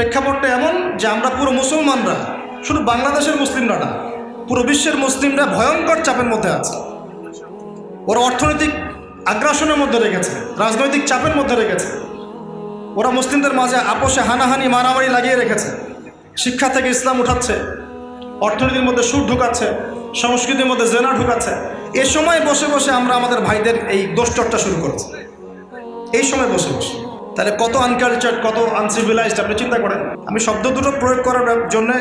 প্রেক্ষাপটটা এমন যে আমরা পুরো মুসলমানরা, শুধু বাংলাদেশের মুসলিমরা না, পুরো বিশ্বের মুসলিমরা ভয়ঙ্কর চাপের মধ্যে আছে। ওরা অর্থনৈতিক আগ্রাসনের মধ্যে রেখেছে, রাজনৈতিক চাপের মধ্যে রেখেছে। ওরা মুসলিমদের মাঝে আপোষে হানাহানি, মারামারি লাগিয়ে রেখেছে। শিক্ষা থেকে ইসলাম উঠাচ্ছে, অর্থনীতির মধ্যে সুর ঢুকাচ্ছে, সংস্কৃতির মধ্যে জেনা ঢুকাচ্ছে। এ সময় বসে বসে আমরা আমাদের ভাইদের এই দোষচর্চা শুরু করেছি। এই সময় বসে বসে। তাহলে কত আনকালচার কত আনসিভিলাইজড আপনি চিন্তা করেন। আমি শব্দ দুটো প্রয়োগ করার জন্য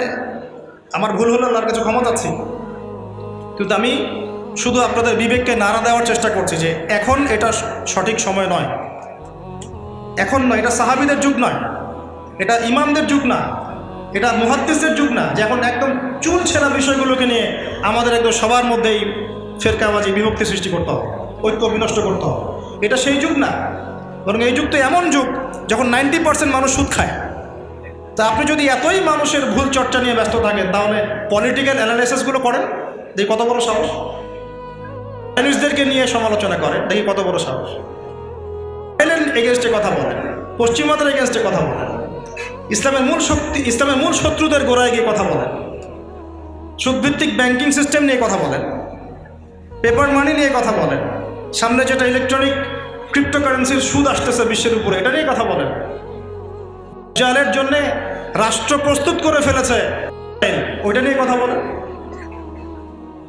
আমার ভুল হলে আল্লাহর কাছে ক্ষমা চাচ্ছি। কিন্তু আমি শুধু আপনাদের বিবেককে নাড়া দেওয়ার চেষ্টা করছি যে এখন এটা সঠিক সময় নয়। এখন নয়, এটা সাহাবিদের যুগ নয়। এটা ইমামদের যুগ না। এটা মুহাদ্দিসদের যুগ না। যে এখন একদম চুল ছেঁড়া বিষয়গুলোকে নিয়ে আমাদের একদম সবার মধ্যেই ফেরকাবাজি, বিভক্তি সৃষ্টি করতে হবে, ঐক্য বিনষ্ট করতে হবে। এটা সেই যুগ না। বরং এই যুগ তো এমন যুগ যখন নাইনটি পার্সেন্ট মানুষ সুদ খায়। তা আপনি যদি এতই মানুষের ভুল চর্চা নিয়ে ব্যস্ত থাকেন, তাহলে পলিটিক্যাল অ্যানালাইসিসগুলো করেন। দেখি কত বড় সাহস। চাইনিজদেরকে নিয়ে সমালোচনা করেন। দেখি কত বড় সাহস। এগেনস্টে কথা বলেন। পশ্চিমাদের এগেনস্টে কথা বলেন। ইসলামের মূল শক্তি, ইসলামের মূল শত্রুদের গোড়ায় গিয়ে কথা বলেন। সুদভিত্তিক ব্যাংকিং সিস্টেম নিয়ে কথা বলেন। পেপার মানি নিয়ে কথা বলেন। সামনে যেটা ইলেকট্রনিক ক্রিপ্টোকারেন্সির সুদ আসতেছে বিশ্বের উপরে, এটা নিয়ে কথা বলেন। জালের জন্য রাষ্ট্র প্রস্তুত করে ফেলেছে। ওইটা নিয়ে কথা বলেন।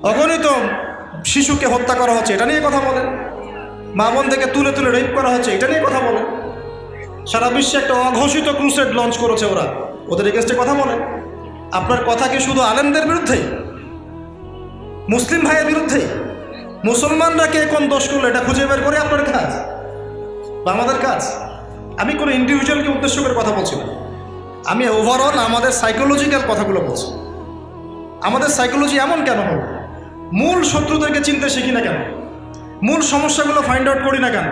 অগণিত শিশুকে হত্যা করা হচ্ছে, এটা নিয়ে কথা বলেন। মা বোন থেকে তুলে তুলে রেপ করা হচ্ছে, এটা নিয়ে কথা বলেন। সারা বিশ্বে একটা অঘোষিত ক্রুসেড লঞ্চ করেছে ওরা। ওদের এগেস্টে কথা বলেন। আপনার কথা কি শুধু আলেমদের বিরুদ্ধেই? মুসলিম ভাইয়ের বিরুদ্ধেই? মুসলমানরা কে কোন দোষ করল, এটা খুঁজে বের করে আপনার কাজ। বা আমাদের কাজ। আমি কোনো ইন্ডিভিজুয়ালকে উদ্দেশ্য করে কথা বলছি না। আমি ওভারঅল আমাদের সাইকোলজিক্যাল কথাগুলো বলছি। আমাদের সাইকোলজি এমন কেন হল? মূল শত্রুদেরকে চিনতে শিখি না কেন? মূল সমস্যাগুলো ফাইন্ড আউট করি না কেন?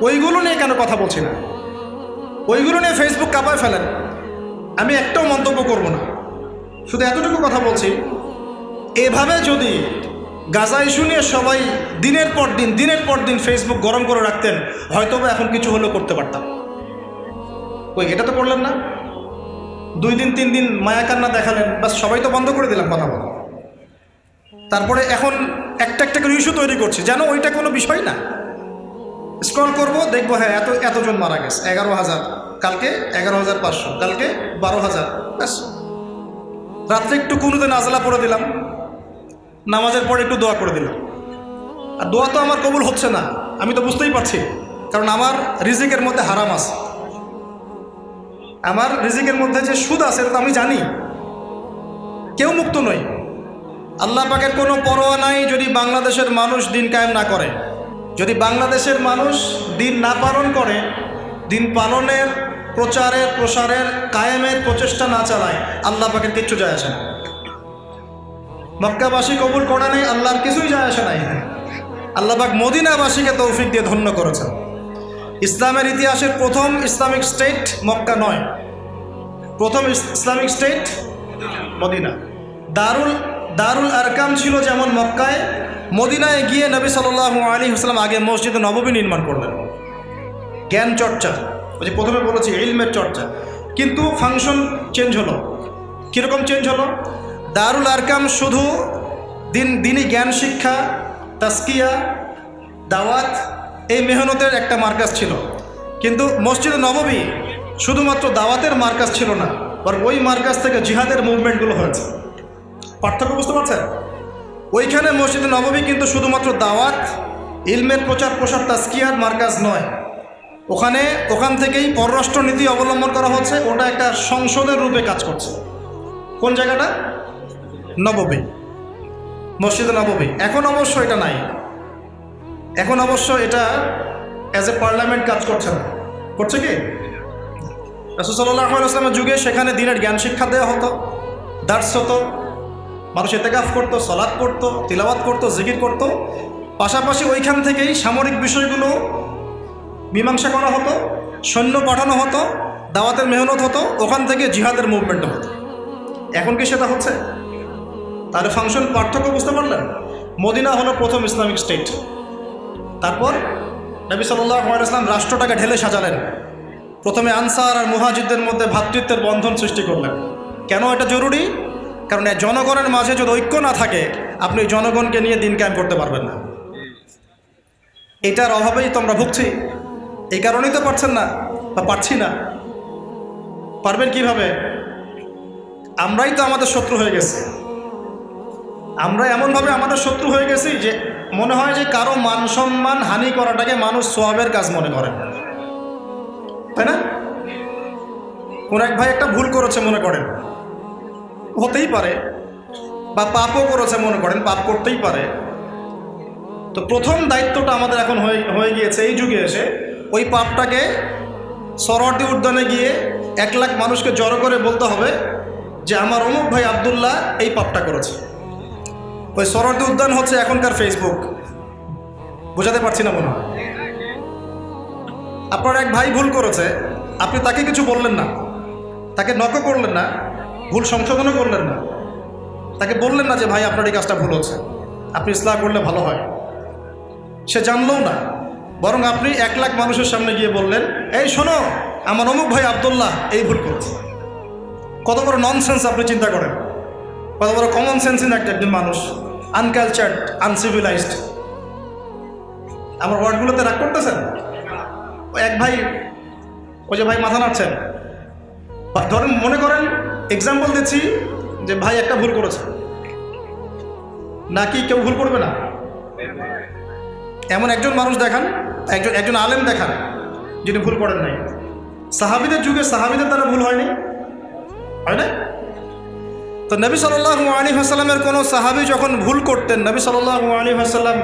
ওইগুলো নিয়ে কেন কথা বলছি না? ওইগুলো নিয়ে ফেসবুক কাঁপায় ফেলেন। আমি একটাও মন্তব্য করব না। শুধু এতটুকু কথা বলছি, এভাবে যদি গাজা ইস্যু নিয়ে সবাই দিনের পর দিন, দিনের পর দিন ফেসবুক গরম করে রাখতেন হয়তো বা এখন কিছু হলেও করতে পারতাম। ওই এটা তো করলেন না? দুই দিন, তিন দিন মায়া কান্না দেখালেন, বাস সবাই তো বন্ধ করে দিলাম কথা বলা। তারপরে এখন একটা একটা করে ইস্যু তৈরি করছি, যেন ওইটা কোনো বিষয় না। স্ক্রল করব, দেখব হ্যাঁ এত, এতজন মারা গেছে। এগারো হাজার, কালকে এগারো হাজার পাঁচশো, কালকে বারো হাজার ব্যাস রাত্রে একটু কুনুতে আজলা পড়ে দিলাম। নামাজের পরে একটু দোয়া করে দিলাম। আর দোয়া তো আমার কবুল হচ্ছে না, আমি তো বুঝতেই পারছি, কারণ আমার রিজিকের মধ্যে হারাম আছে। আমার রিজিকের মধ্যে যে সুদ আছে তো আমি জানি। কেউ মুক্ত নই। আল্লাহ পাকের কোনো পরোয়া নাই যদি বাংলাদেশের মানুষ দিন কায়েম না করে। যদি বাংলাদেশের মানুষ দিন না পালন করে, দিন পালনের প্রচারের, প্রসারের, কায়েমের প্রচেষ্টা না চালায়, আল্লাহ পাকের কিচ্ছু যায় আসে না। মক্কাবাসী কবুল করে নেই, আল্লাহর কিছুই যায় আসে নাই। আল্লাহবাক মদিনাবাসীকে তৌফিক দিয়ে ধন্য করেছেন। ইসলামের ইতিহাসের প্রথম ইসলামিক স্টেট মক্কা নয়। প্রথম ইসলামিক স্টেট মদিনা। দারুল দারুল আরকাম ছিল যেমন মক্কায়, মদিনায় গিয়ে নবী সাল আলী হাসলাম আগে মসজিদে নববী নির্মাণ করলেন। জ্ঞান চর্চা। ওই যে প্রথমে বলেছি, ইলমের চর্চা। কিন্তু ফাংশন চেঞ্জ হলো। কীরকম চেঞ্জ হলো? দারুল আরকাম শুধু দিন দিনই জ্ঞান শিক্ষা, তাস্কিয়া, দাওয়াত, এই মেহনতের একটা মার্কাজ ছিল। কিন্তু মসজিদে নববী শুধুমাত্র দাওয়াতের মার্কাজ ছিল না, বরং ওই মার্কাজ থেকে জিহাদের মুভমেন্টগুলো হয়েছে। পার্থক্য বুঝতে পারছেন? ওইখানে মসজিদে নববী কিন্তু শুধুমাত্র দাওয়াত, ইলমের প্রচার, প্রসার, তাস্কিয়ার মার্কাজ নয়। ওখানে, ওখান থেকেই পররাষ্ট্র নীতি অবলম্বন করা হচ্ছে, ওটা একটা সংসদের রূপে কাজ করছে। কোন জায়গাটা? নববী মসজিদে নববী এখন অবশ্য এটা নাই। এখন অবশ্য এটা অ্যাজ এ পার্লামেন্ট কাজ করছে না। করছে কি? রাসুসাল্লাহ আসলামের যুগে সেখানে দিনের জ্ঞান শিক্ষা দেওয়া হতো। দার্স হতো। মানুষ এতেকাফ করতো সলাদ করতো তিলাবাত করতো, জিকির করতো। পাশাপাশি ওইখান থেকেই সামরিক বিষয়গুলো মীমাংসা করা হতো, সৈন্য পাঠানো হতো, দাওয়াতের মেহনত হতো, ওখান থেকে জিহাদের মুভমেন্ট হতো। এখন কি সেটা হচ্ছে? তাহলে ফাংশন পার্থক্য বুঝতে পারলেন? মদিনা হলো প্রথম ইসলামিক স্টেট। তারপর নবী সাল্লাহ ইসলাম রাষ্ট্রটাকে ঢেলে সাজালেন। প্রথমে আনসার আর মুহাজিদদের মধ্যে ভ্রাতৃত্বের বন্ধন সৃষ্টি করলেন। কেন এটা জরুরি? কারণ জনগণের মাঝে যদি ঐক্য না থাকে, আপনি জনগণকে নিয়ে দিন কায়েম করতে পারবেন না। এটার অভাবেই তো আমরা ভুগছি। এই কারণেই তো পারছেন না, বা পারছি না। পারবেন কীভাবে? আমরাই তো আমাদের শত্রু হয়ে গেছি। আমরা এমনভাবে আমাদের শত্রু হয়ে গেছি যে মনে হয় যে কারও মান সম্মান, হানি করাটাকে মানুষ সোয়াবের কাজ মনে করে। তাই না? কোন এক ভাই একটা ভুল করেছে মনে করেন। হতেই পারে। বা পাপও করেছে মনে করেন, পাপ করতেই পারে। তো প্রথম দায়িত্বটা আমাদের এখন হয়ে গিয়েছে এই যুগে এসে ওই পাপটাকে সরওয়ার্দী উদ্যানে গিয়ে এক লাখ মানুষকে জড়ো করে বলতে হবে যে, আমার অমুক ভাই আবদুল্লাহ এই পাপটা করেছে। ওই সরওয়ার্দী উদ্যান হচ্ছে এখনকার ফেসবুক বোঝাতে পারছি না মনে আপনার এক ভাই ভুল করেছে। আপনি তাকে কিছু বললেন না। তাকে নকও করলেন না। ভুল সংশোধনও করলেন না। তাকে বললেন না যে, ভাই, আপনার এই কাজটা ভুল হচ্ছে। আপনি ইসলাম করলে ভালো হয়। সে জানলও না। বরং আপনি এক লাখ মানুষের সামনে গিয়ে বললেন, এই শোনো, আমার অমুক ভাই আবদুল্লাহ এই ভুল করছে। কত বড় ননসেন্স আপনি চিন্তা করেন। কত বড় কমন সেন্সিন একটা একজন মানুষ। Uncultured, uncivilised. আমার ওয়ার্ডগুলোতে রাগ করতেছেন? এক ভাই ওই যে ভাই মাথা নাড়ছেন। ধরেন মনে করেন এক্সাম্পল দিচ্ছি যে ভাই একটা ভুল করেছে। নাকি কেউ ভুল করবে না? এমন একজন মানুষ দেখান, একজন একজন আলেম দেখান, যিনি ভুল করেন নাই। সাহাবিদের যুগে সাহাবিদের দ্বারা ভুল হয়নি? হয় না তো নবী সাল্লাহ আলী হাসাল্লামের কোনো সাহাবি যখন ভুল করতেন, নবী সাল্লাহ আলী হাসাল্লাম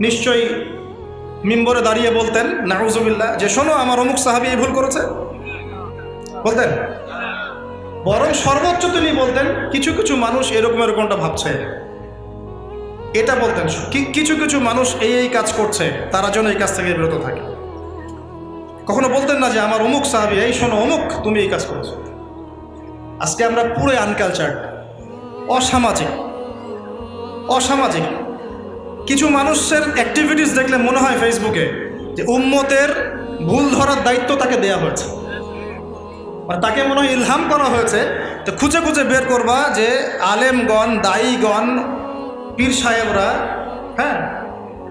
নিশ্চয়ই মিম্বরে দাঁড়িয়ে বলতেন নাউজুবিল্লাহ যে শোনো, আমার অমুক সাহাবি এই ভুল করেছে? বলতেন। বরং সর্বোচ্চ তিনি বলতেন, কিছু কিছু মানুষ এরকম এরকমটা ভাবছে। এটা বলতেন। কিছু কিছু মানুষ এই এই কাজ করছে, তারা যেন এই কাজ থেকে বিরত থাকে। কখনো বলতেন না যে, আমার অমুক সাহাবি, এই শোনো, অমুক তুমি এই কাজ করেছ। আজকে আমরা পুরো আনকালচার অসামাজিক। অসামাজিক। কিছু মানুষের অ্যাক্টিভিটিস দেখলে মনে হয় ফেসবুকে যে উম্মতের ভুল ধরার দায়িত্ব তাকে দেয়া হয়েছে। মানে তাকে মনে হয় ইলহাম করা হয়েছে তো খুঁজে খুঁজে বের করবা যে আলেমগণ, দায়ীগণ, পীর সাহেবরা হ্যাঁ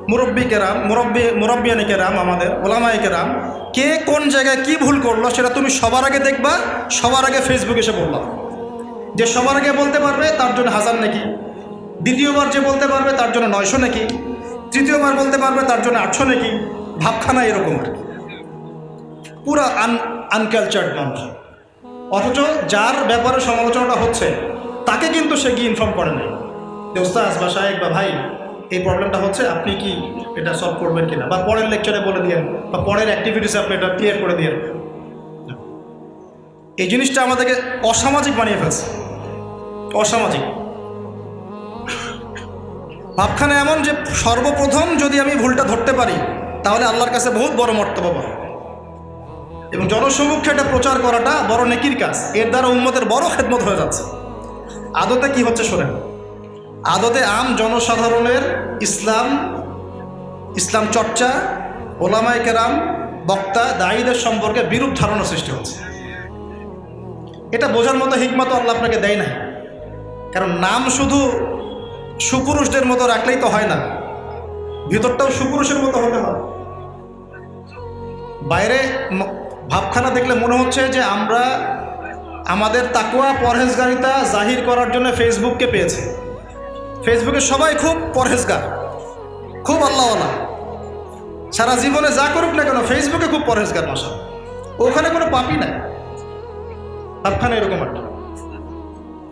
মুরব্বী কেরাম, মুরব্বী, মুরব্বিয়ানি কেরাম আমাদের ওলামাই কেরাম, কে কোন জায়গায় কি ভুল করল সেটা তুমি সবার আগে দেখবা, সবার আগে ফেসবুকে এসে বললাম যে সবার আগে বলতে পারবে তার জন্য হাজার নাকি। দ্বিতীয়বার যে বলতে পারবে তার জন্য নয়শো নাকি। তৃতীয়বার বলতে পারবে তার জন্য আটশো নাকি। ভাবখানা এরকম আর কি। পুরো আন আনকালচার্ড মানুষ। অথচ যার ব্যাপারে সমালোচনাটা হচ্ছে, তাকে কিন্তু সে গিয়ে ইনফর্ম করে নাই। যে ওস্তাজ বা সাহেব, বা ভাই, এই প্রবলেমটা হচ্ছে, আপনি কি এটা সলভ করবেন কিনা? বা পরের লেকচারে বলে দিয়েন, বা পরের অ্যাক্টিভিটিসে আপনি এটা ক্লিয়ার করে দিয়েন। এই জিনিসটা আমাদেরকে অসামাজিক বানিয়ে ফেলছে। অসামাজিক। ভাবখানে এমন যে সর্বপ্রথম যদি আমি ভুলটা ধরতে পারি, তাহলে আল্লাহর কাছে বহুত বড় মর্তবা পাবো। এবং জনসমক্ষে এটা প্রচার করাটা বড় নেকির কাজ। এর দ্বারা উন্মতের বড় খেদমত হয়ে যাচ্ছে। আদতে কি হচ্ছে শোনেন। আদতে আম জনসাধারণের ইসলাম ইসলাম চর্চা, ওলামায় কেরাম, বক্তা, দায়ীদের সম্পর্কে বিরূপ ধারণা সৃষ্টি হচ্ছে। এটা বোঝার মতো হিকমত আল্লাহ আপনাকে দেয় নাই। কারণ নাম শুধু সুপুরুষদের মতো রাখলেই তো হয় না। ভিতরটাও সুপুরুষের মতো হতে হয়। বাইরে ভাবখানা দেখলে মনে হচ্ছে যে আমরা আমাদের তাকুয়া পরহেজগারিতা জাহির করার জন্য ফেসবুককে পেয়েছি। ফেসবুকে সবাই খুব পরহেজগার, খুব আল্লাহওয়ালা। সারা জীবনে যা করুক না কেন ফেসবুকে খুব পরহেজগার মশা ওখানে কোনো পাপই নাই। ভাবখানা এরকম একটা।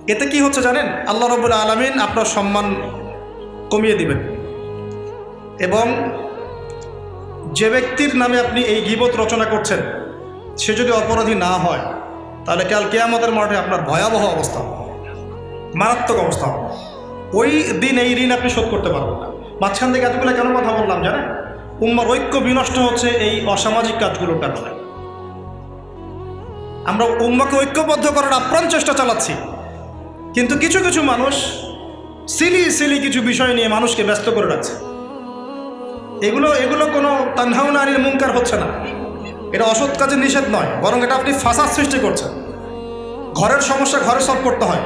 এতে কি হচ্ছে জানেন? আল্লাহ রবুল্লা আলমিন আপনার সম্মান কমিয়ে দিবেন। এবং যে ব্যক্তির নামে আপনি এই গিবত রচনা করছেন, সে যদি অপরাধী না হয়, তাহলে কাল কেয়ামতের মাঠে আপনার ভয়াবহ অবস্থা মারাত্মক অবস্থা হবে। ওই দিন এই ঋণ আপনি শোধ করতে পারবেন না। মাঝখান থেকে এতগুলো কেন কথা বললাম জানেন? উম্মার ঐক্য বিনষ্ট হচ্ছে এই অসামাজিক কাজগুলোর কারণে আমরা উম্মাকে ঐক্যবদ্ধ করার আপ্রাণ চেষ্টা চালাচ্ছি। কিন্তু কিছু কিছু মানুষ সিলি সিলি কিছু বিষয় নিয়ে মানুষকে ব্যস্ত করে রাখছে। এগুলো এগুলো কোনো তানহাও নারীর মুঙ্কার হচ্ছে না। এটা অসৎ কাজে নিষেধ নয়, বরং এটা আপনি ফাঁসার সৃষ্টি করছেন। ঘরের সমস্যা ঘরে সলভ করতে হয়।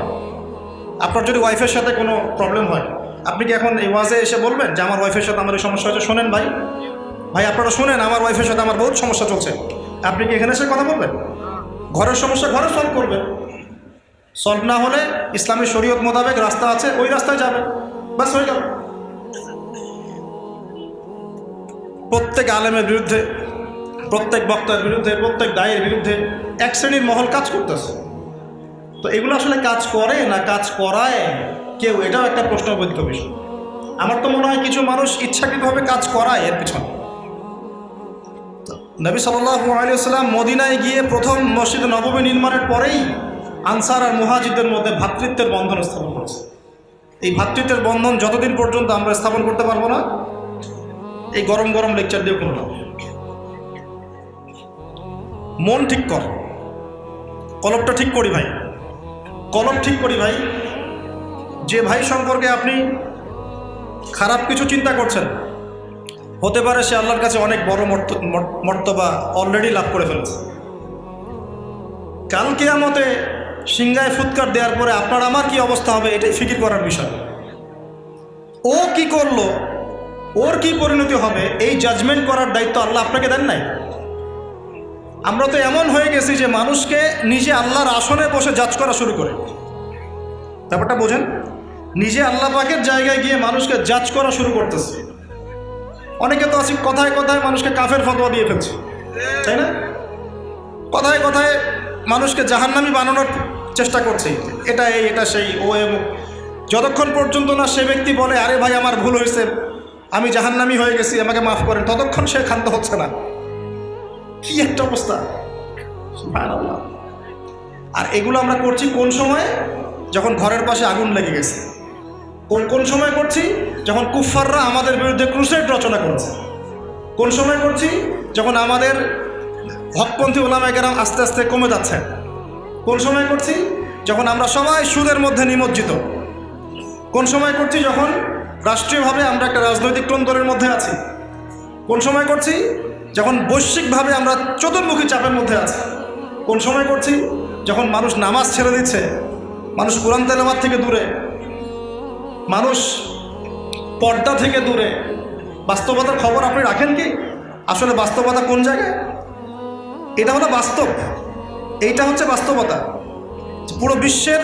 আপনার যদি ওয়াইফের সাথে কোনো প্রবলেম হয়, আপনি কি এখন এই ওয়াজে এসে বলবেন যে, আমার ওয়াইফের সাথে আমার এই সমস্যা হচ্ছে শোনেন ভাই। ভাই, আপনারা শোনেন, আমার ওয়াইফের সাথে আমার বহুত সমস্যা চলছে। আপনি কি এখানে এসে কথা বলবেন? ঘরের সমস্যা ঘরে সলভ করবেন। সলভ না হলে ইসলামী শরীয়ত মোতাবেক রাস্তা আছে, ওই রাস্তায় যাবে। বাস হয়ে গেল। প্রত্যেক আলেমের বিরুদ্ধে, প্রত্যেক বক্তার বিরুদ্ধে, প্রত্যেক দায়ের বিরুদ্ধে এক শ্রেণির মহল কাজ করতেছে। তো এগুলো আসলে কাজ করে না কাজ করায় কেউ? এটাও একটা প্রশ্নবোধিত বিষয়। আমার তো মনে হয় কিছু মানুষ ইচ্ছাকৃতভাবে কাজ করায় এর পিছনে। নবী সাল্লাহ আলিয়াল্লাম মদিনায় গিয়ে প্রথম মসজিদ নবমী নির্মাণের পরেই আনসার আর মুহাজিদের মধ্যে ভ্রাতৃত্বের বন্ধন স্থাপন করেছে। এই ভ্রাতৃত্বের বন্ধন যতদিন পর্যন্ত আমরা স্থাপন করতে পারব না, এই গরম গরম লেকচার দিয়ে কোনো মন ঠিক কর। কলপটা ঠিক করি ভাই। কলম ঠিক করি ভাই। যে ভাই সম্পর্কে আপনি খারাপ কিছু চিন্তা করছেন, হতে পারে সে আল্লাহর কাছে অনেক বড় মর্ত- মর- মর্তবা অলরেডি লাভ করে ফেলেছে। কাল কেয়ামতে সিংগায় ফুৎকার দেওয়ার পরে আপনার আমার কি অবস্থা হবে? এটাই ফিকির করার বিষয়। ও কি করল? ওর কি পরিণতি হবে? এই জাজমেন্ট করার দায়িত্ব আল্লাহ আপনাকে দেন নাই? আমরা তো এমন হয়ে গেছি যে মানুষকে নিজে আল্লাহর আসনে বসে জাজ করা শুরু করে। ব্যাপারটা বোঝেন? নিজে আল্লাহ পাকের জায়গায় গিয়ে মানুষকে জাজ করা শুরু করতেছে। অনেকে তো আছে কথায় কথায় মানুষকে কাফের ফতোয়া দিয়ে ফেলছে। তাই না? কথায় কথায় মানুষকে জাহান্নামি বানানোর চেষ্টা করছে। এটা এই, এটা সেই, ও যতক্ষণ পর্যন্ত না সে ব্যক্তি বলে, আরে ভাই, আমার ভুল হয়েছে, আমি জাহান্নামি হয়ে গেছি, আমাকে মাফ করেন, ততক্ষণ সে ক্ষান্ত হচ্ছে না। কি একটা অবস্থা। আর এগুলো আমরা করছি কোন সময়? যখন ঘরের পাশে আগুন লেগে গেছে। কোন কোন সময় করছি? যখন কুফাররা আমাদের বিরুদ্ধে ক্রুসেড রচনা করছে। কোন সময় করছি? যখন আমাদের হকপন্থী ওলামায়কেরাম আস্তে আস্তে কমে যাচ্ছে। কোন সময় করছি? যখন আমরা সবাই সুদের মধ্যে নিমজ্জিত। কোন সময় করছি? যখন রাষ্ট্রীয়ভাবে আমরা একটা রাজনৈতিক তন্ত্রের মধ্যে আছি। কোন সময় করছি? যখন বৈশ্বিকভাবে আমরা চতুর্মুখী চাপের মধ্যে আছি। কোন সময় করছি? যখন মানুষ নামাজ ছেড়ে দিচ্ছে। মানুষ কোরআন তেলামাত থেকে দূরে। মানুষ পর্দা থেকে দূরে। বাস্তবতার খবর আপনি রাখেন কি? আসলে বাস্তবতা কোন জায়গায়? এটা হলো বাস্তব। এইটা হচ্ছে বাস্তবতা। পুরো বিশ্বের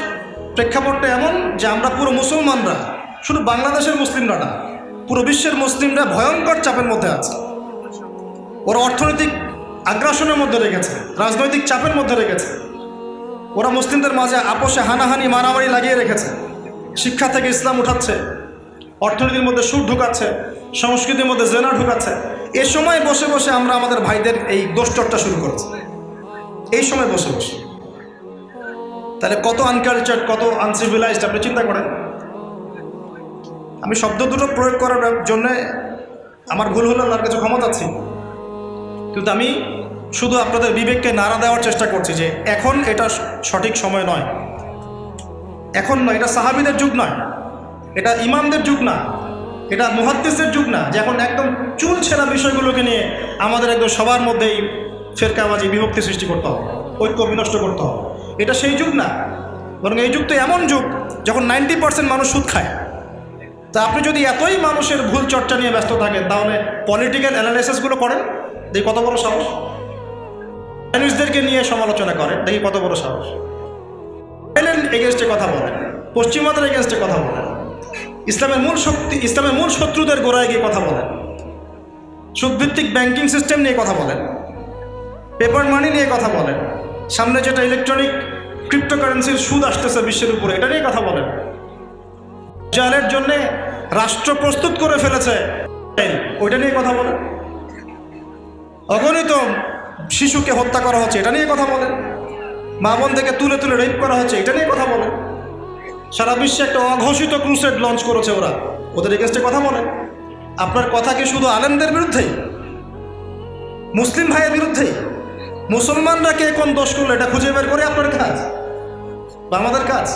প্রেক্ষাপটটা এমন যে আমরা পুরো মুসলমানরা, শুধু বাংলাদেশের মুসলিমরা না, পুরো বিশ্বের মুসলিমরা ভয়ঙ্কর চাপের মধ্যে আছে। ওরা অর্থনৈতিক আগ্রাসনের মধ্যে রেখেছে, রাজনৈতিক চাপের মধ্যে রেখেছে। ওরা মুসলিমদের মাঝে আপোষে হানাহানি, মারামারি লাগিয়ে রেখেছে। শিক্ষা থেকে ইসলাম উঠাচ্ছে, অর্থনীতির মধ্যে সুদ ঢুকাচ্ছে, সংস্কৃতির মধ্যে জেনা ঢুকাচ্ছে। এ সময় বসে বসে আমরা আমাদের ভাইদের এই দোষচর্চা শুরু করেছি। এই সময় বসে বসে। তাহলে কত আনকালচার কত আনসিভিলাইজড আপনি চিন্তা করেন? আমি শব্দ দুটো প্রয়োগ করার জন্যে আমার ভুল হলে আল্লাহর কাছে ক্ষমা চাচ্ছি। কিন্তু আমি শুধু আপনাদের বিবেককে নাড়া দেওয়ার চেষ্টা করছি যে এখন এটা সঠিক সময় নয়। এখন নয়, এটা সাহাবিদের যুগ নয়। এটা ইমামদের যুগ না। এটা মহাদ্দেশের যুগ না, যে এখন একদম চুল ছেঁড়া বিষয়গুলোকে নিয়ে আমাদের একদম সবার মধ্যেই ফেরকাবাজি, বিভক্তি সৃষ্টি করতে হবে, ঐক্য বিনষ্ট করতে হবে। এটা সেই যুগ না, বরং এই যুগ তো এমন যুগ যখন নাইনটি পার্সেন্ট মানুষ সুদ খায়। তা আপনি যদি এতই মানুষের ভুল চর্চা নিয়ে ব্যস্ত থাকেন, তাহলে পলিটিক্যাল অ্যানালাইসিসগুলো করেন, দেখি কত বড় সাহস। চাইনিজদেরকে নিয়ে সমালোচনা করেন, দেখি কত বড় সাহস। এগেনস্টে কথা বলেন, পশ্চিমাদের এগেনস্টে কথা বলেন। ইসলামের মূল শক্তি ইসলামের মূল শত্রুদের গোড়ায় গিয়ে কথা বলেন। সুদভিত্তিক ব্যাংকিং সিস্টেম নিয়ে কথা বলেন। পেপার মানি নিয়ে কথা বলেন। সামনে যেটা ইলেকট্রনিক ক্রিপ্টোকারেন্সির সুদ আসতেছে বিশ্বের উপরে, এটা নিয়ে কথা বলেন। জালের জন্য রাষ্ট্র প্রস্তুত করে ফেলেছে। ওইটা নিয়ে কথা বলেন। অগণিত শিশুকে হত্যা করা হচ্ছে, এটা নিয়ে কথা বলেন। মা বোন থেকে তুলে তুলে রেপ করা হচ্ছে, এটা নিয়ে কথা বলেন। সারা বিশ্বে একটা অঘোষিত ক্রুসেড লঞ্চ করেছে ওরা। ওদের এগেনস্টে কথা বলেন আপনার কথা কি শুধু আলেমদের বিরুদ্ধেই মুসলিম ভাইয়ের বিরুদ্ধেই মুসলমানরা কে কোন দোষ করল, এটা খুঁজে বের করে আপনার কাজ। বা আমাদের কাজ।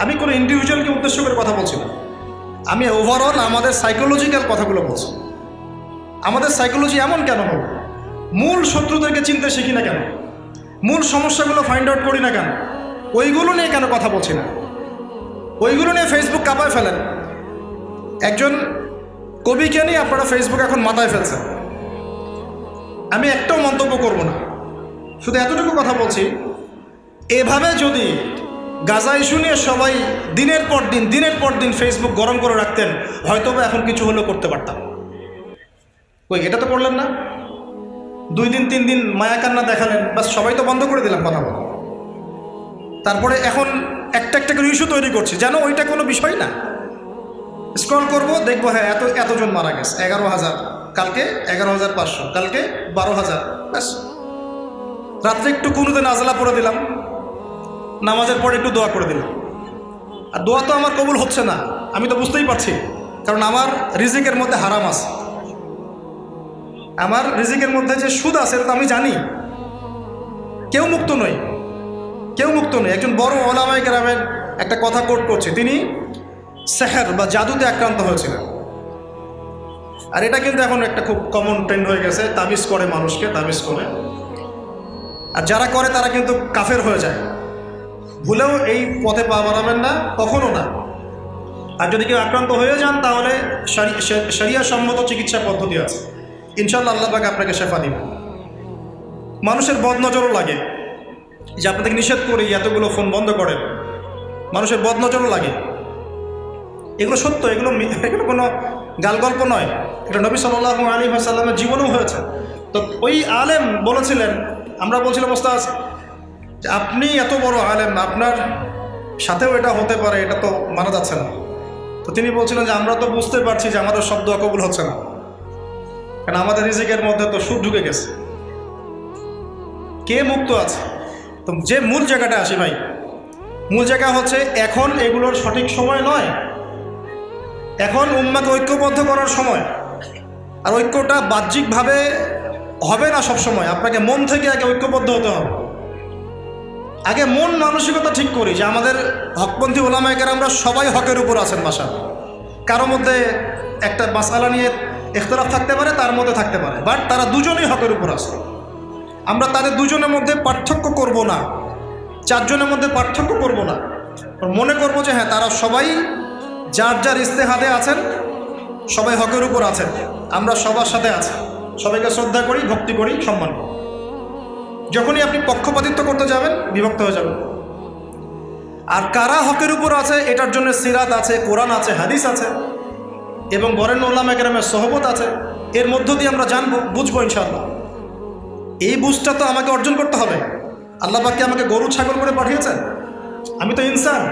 আমি কোনো ইন্ডিভিজুয়ালকে উদ্দেশ্য করে কথা বলছি না। আমি ওভারঅল আমাদের সাইকোলজিক্যাল কথাগুলো বলছি। আমাদের সাইকোলজি এমন কেন হলো? মূল শত্রুদেরকে চিনতে শিখি না কেন? মূল সমস্যাগুলো ফাইন্ড আউট করি না কেন? ওইগুলো নিয়ে কেন কথা বলছি না? ওইগুলো নিয়ে ফেসবুক কাঁপায় ফেলেন। একজন কবিকে নিয়ে আপনারা ফেসবুক এখন মাথায় ফেলছেন। আমি একটাও মন্তব্য করব না। শুধু এতটুকু কথা বলছি, এভাবে যদি গাজা ইস্যু নিয়ে সবাই দিনের পর দিন, দিনের পর দিন ফেসবুক গরম করে রাখতেন হয়তো বা এখন কিছু হলেও করতে পারতাম। ওই এটা তো করলেন না? দুই দিন, তিন দিন মায়া কান্না দেখালেন, বাস সবাই তো বন্ধ করে দিলাম কথা বলা তারপরে এখন একটা একটা করে ইস্যু তৈরি করছি। যেন ওইটা কোনো বিষয় না। স্ক্রল করব, দেখব হ্যাঁ এত, এতজন মারা গেছে। এগারো হাজার। কালকে এগারো হাজার পাঁচশো। কালকে বারো হাজার। ব্যাস। রাত্রে একটু কুনুতে নাজলা পড়ে দিলাম। নামাজের পরে একটু দোয়া করে দিলাম। আর দোয়া তো আমার কবুল হচ্ছে না। আমি তো বুঝতেই পারছি। কারণ আমার রিজিকের মধ্যে হারাম আছে। আমার রিজিকের মধ্যে যে সুদ আছে, এটা তো আমি জানি। কেউ মুক্ত নই। কেউ মুক্ত নই। একজন বড় ওলামাই গ্রামের একটা কথা কোট করছে। তিনি সেহের বা জাদুতে আক্রান্ত হয়েছিলেন। আর এটা কিন্তু এখন একটা খুব কমন ট্রেন্ড হয়ে গেছে। তাবিজ করে মানুষকে, তাবিজ করে। আর যারা করে, তারা কিন্তু কাফের হয়ে যায়। ভুলেও এই পথে পা বাড়াবেন না, কখনো না। আর যদি কেউ আক্রান্ত হয়ে যান, তাহলে শরিয়া সম্মত চিকিৎসা পদ্ধতি আছে। ইনশাল্লাহ আল্লাহ পাক আপনাকে শেফা দিবেন। মানুষের বদনজরও লাগে। যে আপনাদেরকে নিষেধ করি এতগুলো ফোন বন্ধ করেন। মানুষের বদনজরও লাগে। এগুলো সত্য, এগুলো এগুলো কোনো গাল গল্প নয়। এটা নবী সাল্লাহ আলী সাল্লামের জীবনেও হয়েছে। তো ওই আলেম বলেছিলেন, আমরা বলছিলাম ওস্তাজ যে আপনি এত বড় আলেম, আপনার সাথেও এটা হতে পারে, এটা তো মানা যাচ্ছে না। তো তিনি বলছিলেন যে, আমরা তো বুঝতে পারছি যে আমাদের শব্দ অকবুল হচ্ছে না। কারণ আমাদের রিজিকের মধ্যে তো সুদ ঢুকে গেছে। কে মুক্ত আছে? তো যে মূল জায়গাটা আসি ভাই, মূল জায়গা হচ্ছে এখন এগুলোর সঠিক সময় নয়। এখন উম্মাকে ঐক্যবদ্ধ করার সময়। আর ঐক্যটা বাহ্যিকভাবে হবে না সব সময় আপনাকে মন থেকে আগে ঐক্যবদ্ধ হতে হবে। আগে মন মানসিকতা ঠিক করি যে আমাদের হকপন্থী ওলামায়কের আমরা সবাই হকের উপর আছেন বাসা। কারও মধ্যে একটা মাসালা নিয়ে ইখতলাফ থাকতে পারে, তার মধ্যে থাকতে পারে। বাট তারা দুজনেই হকের উপর আছে। আমরা তাদের দুজনের মধ্যে পার্থক্য করব না, চারজনের মধ্যে পার্থক্য করব না। মনে করব যে হ্যাঁ তারা সবাই যার যার ইস্তেহাদে আছেন, সবাই হকের উপর আছেন। আমরা সবার সাথে আছি। সবাইকে শ্রদ্ধা করি, ভক্তি করি, সম্মান করি। যখনই আপনি পক্ষপাতিত্ব করতে যাবেন, বিভক্ত হয়ে যাবেন। আর কারা হকের উপর আছে, এটার জন্য সিরাত আছে, কোরআন আছে, হাদিস আছে, এবং ওল্লাম একরামের সহবত আছে, এর মধ্য দিয়ে আমরা জানব, বুঝব ইনশাল্লাহ এই বুঝটা তো আমাকে অর্জন করতে হবে। আল্লাহ পাককে আমাকে গরু ছাগল করে পাঠিয়েছেন? আমি তো ইনসান।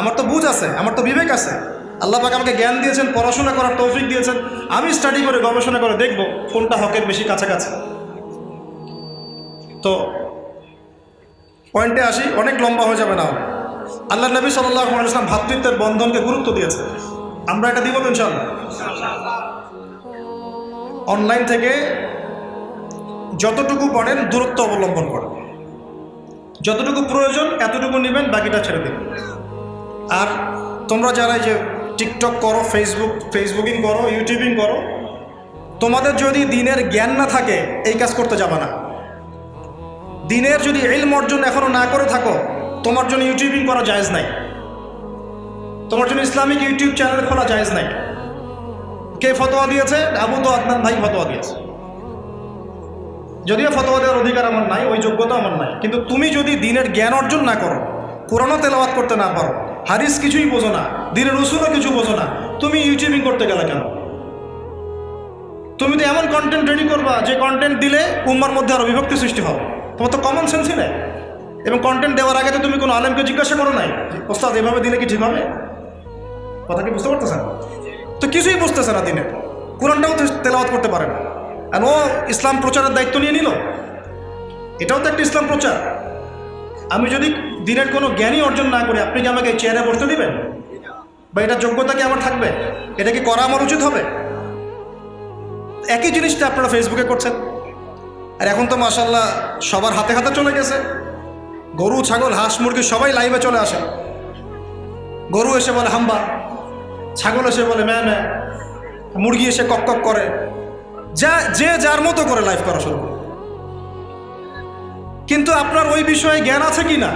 আমার তো বুঝ আছে আমার তো বিবেক আছে। আল্লাহ পাক আমাকে জ্ঞান দিয়েছেন পড়াশোনা করার তৌফিক দিয়েছেন। আমি স্টাডি করে গবেষণা করে দেখব কোনটা হকের বেশি কাছাকাছি। তো পয়েন্টে আসি অনেক লম্বা হয়ে যাবে না। আল্লাহ নবী সাল্লাহ ইসলাম ভাতৃত্বের বন্ধনকে গুরুত্ব দিয়েছে আমরা এটা দিব ইনশাল্লাহ অনলাইন থেকে যতটুকু পারেন দূরত্ব অবলম্বন করেন। যতটুকু প্রয়োজন, এতটুকু নেবেন, বাকিটা ছেড়ে দেবেন। আর তোমরা যারা যে টিকটক করো ফেসবুক ফেসবুকিং করো ইউটিউবিং করো, তোমাদের যদি দিনের জ্ঞান না থাকে, এই কাজ করতে যাবে না। দিনের যদি এলম অর্জন এখনও না করে থাকো, তোমার জন্য ইউটিউবিং করা জায়েজ নাই। তোমার জন্য ইসলামিক ইউটিউব চ্যানেল খোলা জায়েজ নাই। কে ফতোয়া দিয়েছে? আবু তো আদনান ভাই ফতোয়া দিয়েছে। যদিও ফতোয়া দেওয়ার অধিকার আমার নাই, ওই যোগ্যতা আমার নাই। কিন্তু তুমি যদি দিনের জ্ঞান অর্জন না করো, কোরআনও তেলাওয়াত করতে না পারো হারিস কিছুই বোঝো না, দিনের রসুলও কিছু বোঝো না, তুমি ইউটিউবিং করতে গেলে কেন? তুমি তো এমন কন্টেন্ট রেডি করবা, যে কন্টেন্ট দিলে উম্মার মধ্যে আরও বিভক্তি সৃষ্টি হবে। তোমার তো কমন সেন্সই নেই। এবং কন্টেন্ট দেওয়ার আগে তো তুমি কোনো আলেমকে জিজ্ঞাসা করো নাই, ওস্তাদ, এভাবে দিলে কি ঠিক হবে? কথা কি বুঝতে পারতেছেন? তো কিছুই বুঝতেছে না দিনে। কোরআনটাও তেলাওয়াত করতে পারে না। আর ও ইসলাম প্রচারের দায়িত্ব নিয়ে নিল। এটাও তো একটা ইসলাম প্রচার। আমি যদি দিনের কোনো জ্ঞানই অর্জন না করি, আপনি কি আমাকে চেয়ারে বসতে দিবেন? বা এটার যোগ্যতা কি আমার থাকবে? এটা কি করা আমার উচিত হবে? একই জিনিসটা আপনারা ফেসবুকে করছেন। আর এখন তো মাসাল্লাহ সবার হাতে হাতে চলে গেছে। গরু, ছাগল, হাঁস, মুরগি সবাই লাইভে চলে আসে। গরু এসে বলে, হাম্বা। ছাগল এসে বলে, ম্যা ম্যা। মুরগি এসে কক কক করে। যা, যে যার মতো করে লাইভ করা শুরু কিন্তু আপনার ওই বিষয়ে জ্ঞান আছে কি না?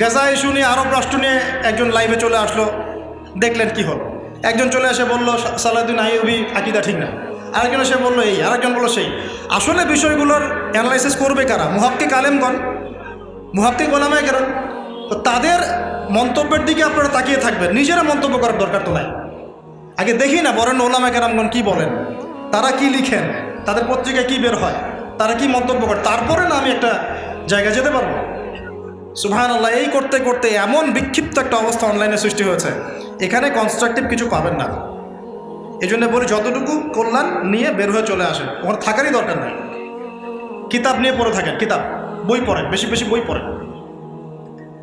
গাজা ইস্যু নিয়ে আরব রাষ্ট্র নিয়ে একজন লাইভে চলে আসলো, দেখলেন কি হলো? একজন চলে এসে বলল সালাউদ্দিন আইবি আকিদা ঠিক না। আরেকজন এসে বলল এই, আরেকজন বলল সেই। আসলে বিষয়গুলোর অ্যানালাইসিস করবে কারা? মুহাক্কিক আলেমগণ? মুহাক্কিক গোলামায় কেন তো তাদের মন্তব্যের দিকে আপনারা তাকিয়ে থাকবেন। নিজেরা মন্তব্য করার দরকার তো নাই। আগে দেখি না বরেন ওলামা কেরামগণ কি বলেন। তারা কি লিখেন? তাদের পত্রিকায় কি বের হয়? তারা কি মন্তব্য করে? তারপরে না আমি একটা জায়গায় যেতে পারব? সুভান আল্লাহ এই করতে করতে এমন বিক্ষিপ্ত একটা অবস্থা অনলাইনে সৃষ্টি হয়েছে। এখানে কনস্ট্রাকটিভ কিছু পাবেন না। এই জন্য বলি, যতটুকু কল্যাণ নিয়ে বের হয়ে চলে আসেন, ওখানে থাকারই দরকার নেই। কিতাব নিয়ে পড়ে থাকেন, কিতাব, বই পড়েন, বেশি বেশি বই পড়েন।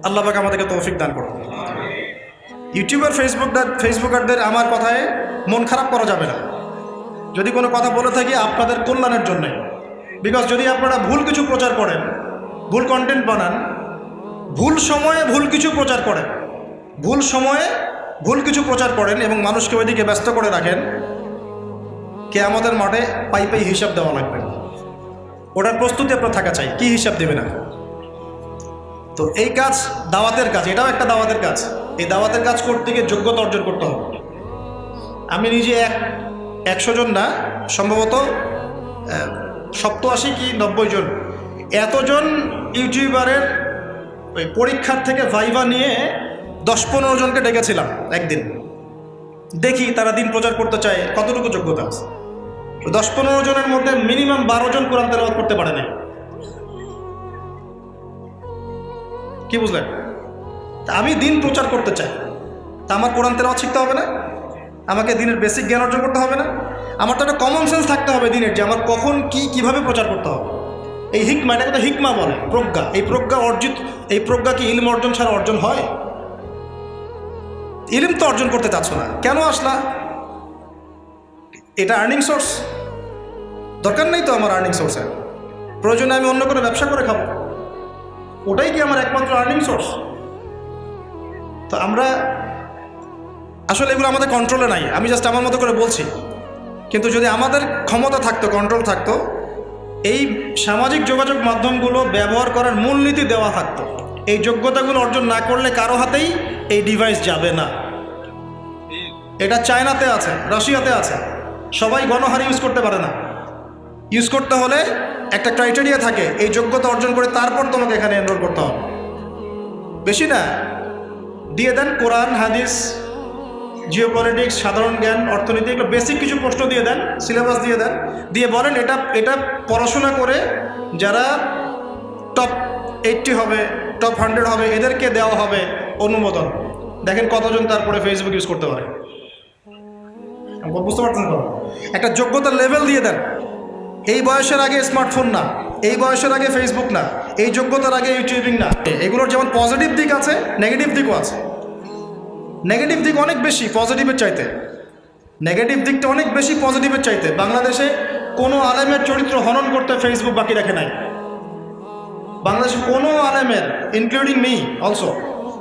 আল্লাহ পাক আমাদেরকে তৌফিক দান করুন। ইউটিউবার ফেসবুকদার ফেসবুকারদের আমার কথায় মন খারাপ করা যাবে না। যদি কোনো কথা বলে থাকি আপনাদের কল্যাণের জন্যে। বিকজ যদি আপনারা ভুল কিছু প্রচার করেন, ভুল কন্টেন্ট বানান, ভুল সময়ে ভুল কিছু প্রচার করেন, ভুল সময়ে ভুল কিছু প্রচার করেন এবং মানুষকে ওইদিকে ব্যস্ত করে রাখেন কে আমাদের মাঠে পাই পাই হিসাব দেওয়া লাগবে। ওটার প্রস্তুতি আপনার থাকা চাই, কি হিসাব দেবে না তো এই কাজ দাওয়াতের কাজ, এটাও একটা দাওয়াতের কাজ। এই দাওয়াতের কাজ করতে গিয়ে যোগ্যতা অর্জন করতে হবে। আমি নিজে এক একশো জন না, সম্ভবত সপ্তআশি কি নব্বই জন। এতজন ইউটিউবারের ওই পরীক্ষার থেকে ভাইভা নিয়ে দশ পনেরো জনকে ডেকেছিলাম একদিন। দেখি তারা দিন প্রচার করতে চায়, কতটুকু যোগ্যতা আছে। দশ পনেরো জনের মধ্যে মিনিমাম বারো জন কোরআন তেলাওয়াত করতে পারে না কি বুঝলেন? আমি দিন প্রচার করতে চাই। তা আমার কোরআন তেলাওয়াত শিখতে হবে না? আমাকে দিনের বেসিক জ্ঞান অর্জন করতে হবে না? আমার তো একটা কমন সেন্স থাকতে হবে দিনের, যে আমার কখন কি, কীভাবে প্রচার করতে হবে। এই হিকমা এটা কথা হিকমা বলে, প্রজ্ঞা। এই প্রজ্ঞা অর্জিত এই প্রজ্ঞা কি ইলম অর্জন ছাড়া অর্জন হয়? ইলিম তো অর্জন করতে চাচ্ছ না। কেন আসলা? এটা আর্নিং সোর্স দরকার নেই তো আমার আর্নিং সোর্সের প্রয়োজনে আমি অন্য কোনো ব্যবসা করে খাব। ওটাই কি আমার একমাত্র আর্নিং সোর্স তো আমরা আসলে এগুলো আমাদের কন্ট্রোলে নাই, আমি জাস্ট আমার মতো করে বলছি। কিন্তু যদি আমাদের ক্ষমতা থাকতো কন্ট্রোল থাকতো, এই সামাজিক যোগাযোগ মাধ্যমগুলো ব্যবহার করার মূলনীতি দেওয়া থাকতো। এই যোগ্যতাগুলো অর্জন না করলে কারও হাতেই এই ডিভাইস যাবে না। এটা চায়নাতে আছে, রাশিয়াতে আছে। সবাই গণহারে ইউজ করতে পারে না। ইউজ করতে হলে একটা ক্রাইটেরিয়া থাকে, এই যোগ্যতা অর্জন করে তারপর তোমাকে এখানে এনরোল করতে হবে। বেশি না, দিয়ে দেন কোরআন, হাদিস জিওপলিটিক্স, সাধারণ জ্ঞান, অর্থনীতি, এগুলো বেসিক কিছু প্রশ্ন দিয়ে দেন সিলেবাস দিয়ে দেন, দিয়ে বলেন এটা এটা পড়াশোনা করে যারা টপ এইটটি হবে টপ হান্ড্রেড হবে, এদেরকে দেওয়া হবে অনুমোদন। দেখেন কতজন তারপরে ফেসবুক ইউজ করতে পারে। বুঝতে পারছেন তো? একটা যোগ্যতার লেভেল দিয়ে দেন। এই বয়সের আগে স্মার্টফোন না, এই বয়সের আগে ফেসবুক না, এই যোগ্যতার আগে ইউটিউবিং না। এগুলোর যেমন পজিটিভ দিক আছে নেগেটিভ দিকও আছে। নেগেটিভ দিক অনেক বেশি পজিটিভের চাইতে। নেগেটিভ দিকটা অনেক বেশি পজিটিভের চাইতে। বাংলাদেশে কোনো আলেমের চরিত্র হনন করতে ফেসবুক বাকি রাখে নাই। বাংলাদেশে কোনো আলেমের ইনক্লুডিং মি অলসো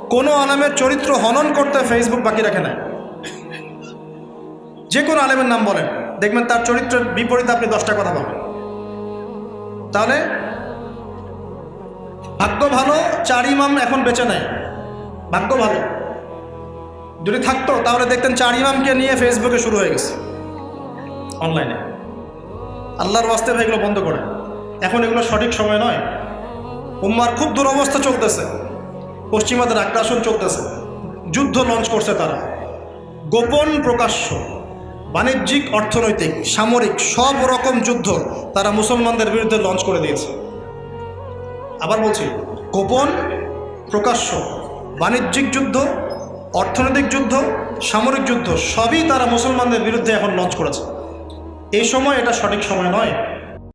কোনো আলেমের চরিত্র হনন করতে ফেসবুক বাকি রাখে নাই। যে কোনো আলেমের নাম বলেন। দেখবেন তার চরিত্রের বিপরীতে আপনি দশটা কথা পাবেন তাহলে, ভাগ্য ভালো, চার ইমাম এখন বেঁচে নেয় ভাগ্য ভালো। যদি থাকতো, তাহলে দেখতেন চার ইমামকে নিয়ে ফেসবুকে শুরু হয়ে গেছে। অনলাইনে আল্লাহর বাস্তে এগুলো বন্ধ করে এখন এগুলো সঠিক সময় নয়। উম্মার খুব দুরবস্থা চলতেছে। পশ্চিমাদের আগ্রাসন চলতেছে। যুদ্ধ লঞ্চ করছে তারা। গোপন প্রকাশ্য, বাণিজ্যিক, অর্থনৈতিক, সামরিক সব রকম যুদ্ধ তারা মুসলমানদের বিরুদ্ধে লঞ্চ করে দিয়েছে। আবার বলছি, গোপন, প্রকাশ্য, বাণিজ্যিক যুদ্ধ অর্থনৈতিক যুদ্ধ, সামরিক যুদ্ধ, সবই তারা মুসলমানদের বিরুদ্ধে এখন লঞ্চ করেছে। এই সময় এটা সঠিক সময় নয়।